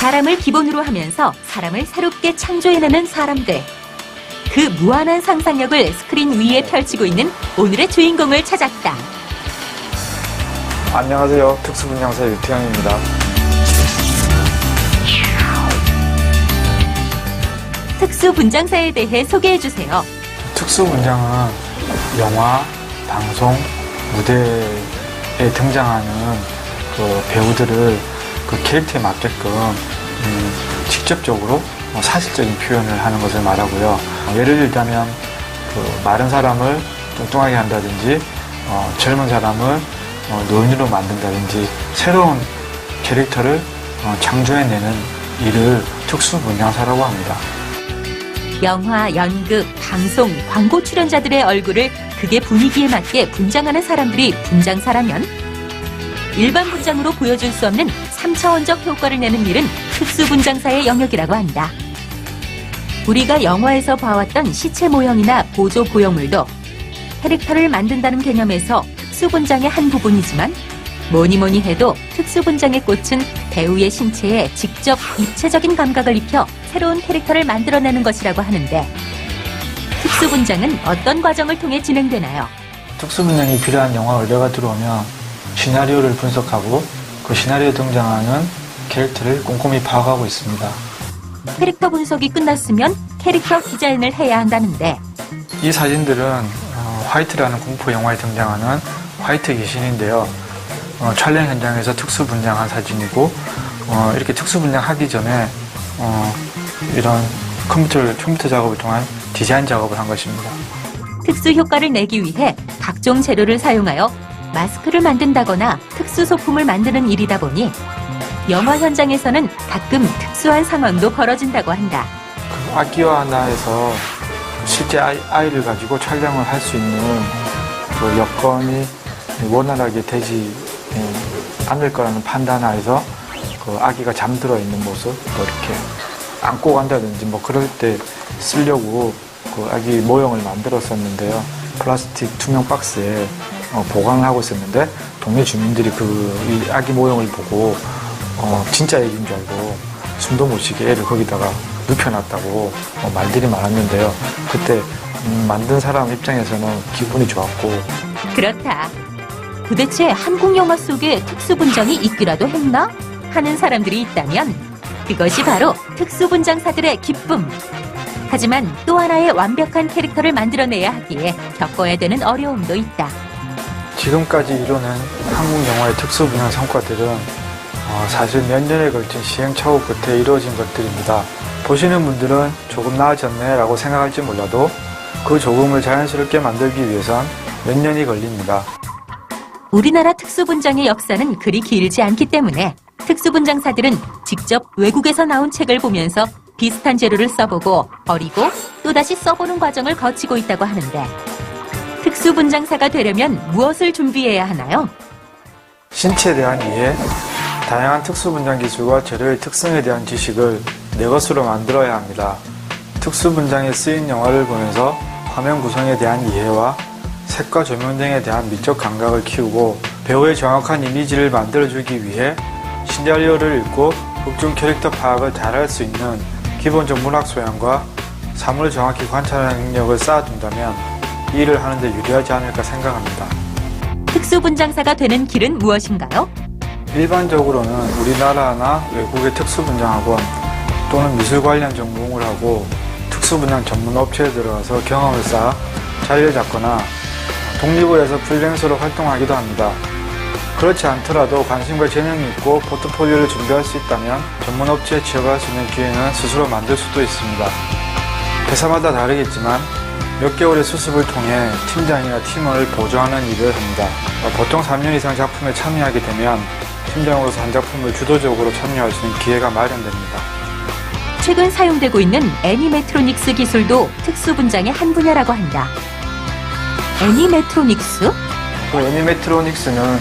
사람을 기본으로 하면서 사람을 새롭게 창조해내는 사람들. 그 무한한 상상력을 스크린 위에 펼치고 있는 오늘의 주인공을 찾았다. 안녕하세요. 특수분양사 유태영입니다. 특수 분장사에 대해 소개해 주세요. 특수분장은 영화, 방송, 무대에 등장하는 그 배우들을 그 캐릭터에 맞게끔 음, 직접적으로 어, 사실적인 표현을 하는 것을 말하고요. 어, 예를 들자면 그 마른 사람을 뚱뚱하게 한다든지 어, 젊은 사람을 어, 노인으로 만든다든지 새로운 캐릭터를 어, 창조해내는 일을 특수분장사라고 합니다. 영화, 연극, 방송, 광고 출연자들의 얼굴을 극의 분위기에 맞게 분장하는 사람들이 분장사라면 일반 분장으로 보여줄 수 없는 3차원적 효과를 내는 일은 특수 분장사의 영역이라고 한다. 우리가 영화에서 봐왔던 시체 모형이나 보조 보형물도 캐릭터를 만든다는 개념에서 특수 분장의 한 부분이지만 뭐니 뭐니 해도 특수 분장의 꽃은 배우의 신체에 직접 입체적인 감각을 입혀 새로운 캐릭터를 만들어내는 것이라고 하는데 특수 분장은 어떤 과정을 통해 진행되나요? 특수분량이 필요한 영화 의뢰가 들어오면 시나리오를 분석하고 그 시나리오에 등장하는 캐릭터를 꼼꼼히 파악하고 있습니다. 캐릭터 분석이 끝났으면 캐릭터 디자인을 해야 한다는데 이 사진들은 어, 화이트라는 공포 영화에 등장하는 화이트 귀신인데요. 어, 촬영 현장에서 특수 분장한 사진이고 어, 이렇게 특수 분장하기 전에 어, 이런 컴퓨터 컴퓨터 작업을 통한 디자인 작업을 한 것입니다. 특수 효과를 내기 위해 각종 재료를 사용하여 마스크를 만든다거나 특수 소품을 만드는 일이다 보니 영화 현장에서는 가끔 특수한 상황도 벌어진다고 한다. 그 악기와 하나에서 실제 아이, 아이를 가지고 촬영을 할 수 있는 그 여건이 원활하게 되지 예, 않을 거라는 판단하에서 그 아기가 잠들어 있는 모습 뭐 이렇게 안고 간다든지 뭐 그럴 때 쓰려고 그 아기 모형을 만들었었는데요. 플라스틱 투명 박스에 어, 보관을 하고 있었는데 동네 주민들이 그이 아기 모형을 보고 어, 진짜 애기인 줄 알고 숨도 못 쉬게 애를 거기다가 눕혀놨다고 어, 말들이 많았는데요. 그때 음, 만든 사람 입장에서는 기분이 좋았고 그렇다. 도대체 한국 영화 속에 특수 분장이 있기라도 했나? 하는 사람들이 있다면 그것이 바로 특수 분장사들의 기쁨. 하지만 또 하나의 완벽한 캐릭터를 만들어내야 하기에 겪어야 되는 어려움도 있다. 지금까지 이루는 한국 영화의 특수 분야 성과들은 어, 사실 몇 년에 걸친 시행착오 끝에 이루어진 것들입니다. 보시는 분들은 조금 나아졌네 라고 생각할지 몰라도 그 조금을 자연스럽게 만들기 위해선 몇 년이 걸립니다. 우리나라 특수분장의 역사는 그리 길지 않기 때문에 특수분장사들은 직접 외국에서 나온 책을 보면서 비슷한 재료를 써보고 버리고 또다시 써보는 과정을 거치고 있다고 하는데 특수분장사가 되려면 무엇을 준비해야 하나요? 신체에 대한 이해, 다양한 특수분장 기술과 재료의 특성에 대한 지식을 내 것으로 만들어야 합니다. 특수분장에 쓰인 영화를 보면서 화면 구성에 대한 이해와 색과 조명 등에 대한 미적 감각을 키우고 배우의 정확한 이미지를 만들어주기 위해 시나리오를 읽고 극중 캐릭터 파악을 잘 할 수 있는 기본적 문학 소양과 사물을 정확히 관찰하는 능력을 쌓아둔다면 이 일을 하는데 유리하지 않을까 생각합니다. 특수분장사가 되는 길은 무엇인가요? 일반적으로는 우리나라나 외국의 특수분장학원 또는 미술 관련 전공을 하고 특수분장 전문 업체에 들어가서 경험을 쌓아 자리를 잡거나 독립을 해서 프리랜서로 활동하기도 합니다. 그렇지 않더라도 관심과 재능이 있고 포트폴리오를 준비할 수 있다면 전문 업체에 취업할 수 있는 기회는 스스로 만들 수도 있습니다. 회사마다 다르겠지만 몇 개월의 수습을 통해 팀장이나 팀원을 보조하는 일을 합니다. 어, 보통 3년 이상 작품에 참여하게 되면 팀장으로서 한 작품을 주도적으로 참여할 수 있는 기회가 마련됩니다. 최근 사용되고 있는 애니메트로닉스 기술도 특수 분장의 한 분야라고 한다. 애니메트로닉스? 그 애니메트로닉스는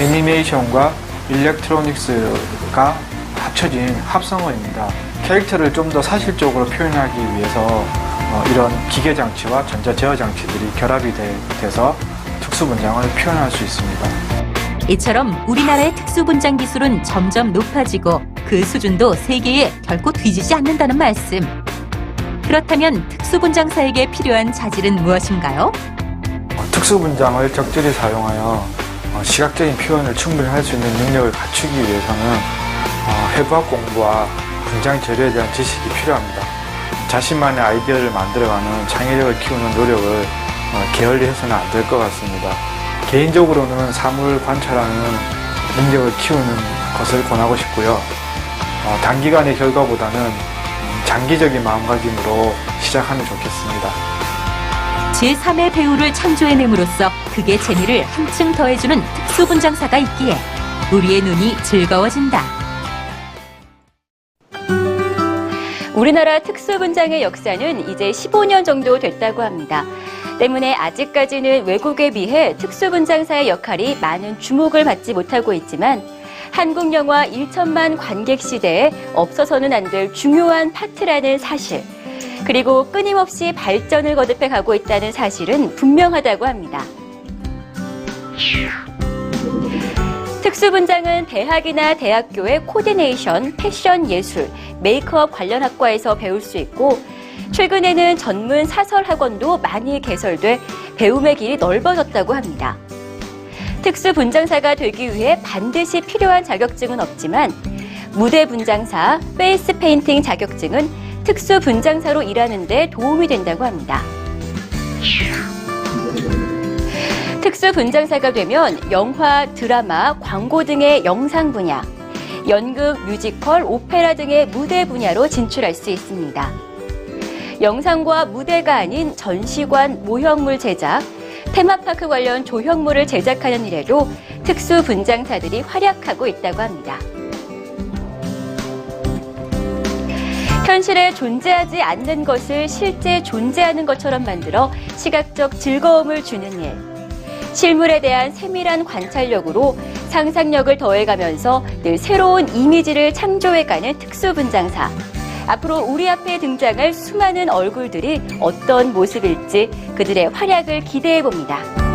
애니메이션과 일렉트로닉스가 합쳐진 합성어입니다. 캐릭터를 좀 더 사실적으로 표현하기 위해서 어, 이런 기계 장치와 전자 제어 장치들이 결합이 돼, 서 특수 분장을 표현할 수 있습니다. 이처럼 우리나라의 특수 분장 기술은 점점 높아지고 그 수준도 세계에 결코 뒤지지 않는다는 말씀. 그렇다면 특수 분장사에게 필요한 자질은 무엇인가요? 어, 특수 분장을 적절히 사용하여 어, 시각적인 표현을 충분히 할 수 있는 능력을 갖추기 위해서는 어, 해부학 공부와 분장 재료에 대한 지식이 필요합니다. 자신만의 아이디어를 만들어가는 창의력을 키우는 노력을 어, 게을리해서는 안 될 것 같습니다. 개인적으로는 사물을 관찰하는 능력을 키우는 것을 권하고 싶고요. 어, 단기간의 결과보다는 음, 장기적인 마음가짐으로 시작하면 좋겠습니다. 제3의 배우를 창조해냄으로써 그게 재미를 한층 더해주는 특수분장사가 있기에 우리의 눈이 즐거워진다. 우리나라 특수분장의 역사는 이제 15년 정도 됐다고 합니다. 때문에 아직까지는 외국에 비해 특수분장사의 역할이 많은 주목을 받지 못하고 있지만 한국 영화 1천만 관객 시대에 없어서는 안 될 중요한 파트라는 사실, 그리고 끊임없이 발전을 거듭해 가고 있다는 사실은 분명하다고 합니다. 특수분장은 대학이나 대학교의 코디네이션, 패션 예술, 메이크업 관련 학과에서 배울 수 있고 최근에는 전문 사설 학원도 많이 개설돼 배움의 길이 넓어졌다고 합니다. 특수 분장사가 되기 위해 반드시 필요한 자격증은 없지만 무대 분장사, 페이스 페인팅 자격증은 특수 분장사로 일하는 데 도움이 된다고 합니다. 특수 분장사가 되면 영화, 드라마, 광고 등의 영상 분야, 연극, 뮤지컬, 오페라 등의 무대 분야로 진출할 수 있습니다. 영상과 무대가 아닌 전시관, 모형물 제작, 테마파크 관련 조형물을 제작하는 일에도 특수 분장사들이 활약하고 있다고 합니다. 현실에 존재하지 않는 것을 실제 존재하는 것처럼 만들어 시각적 즐거움을 주는 일. 실물에 대한 세밀한 관찰력으로 상상력을 더해가면서 늘 새로운 이미지를 창조해가는 특수 분장사. 앞으로 우리 앞에 등장할 수많은 얼굴들이 어떤 모습일지 그들의 활약을 기대해 봅니다.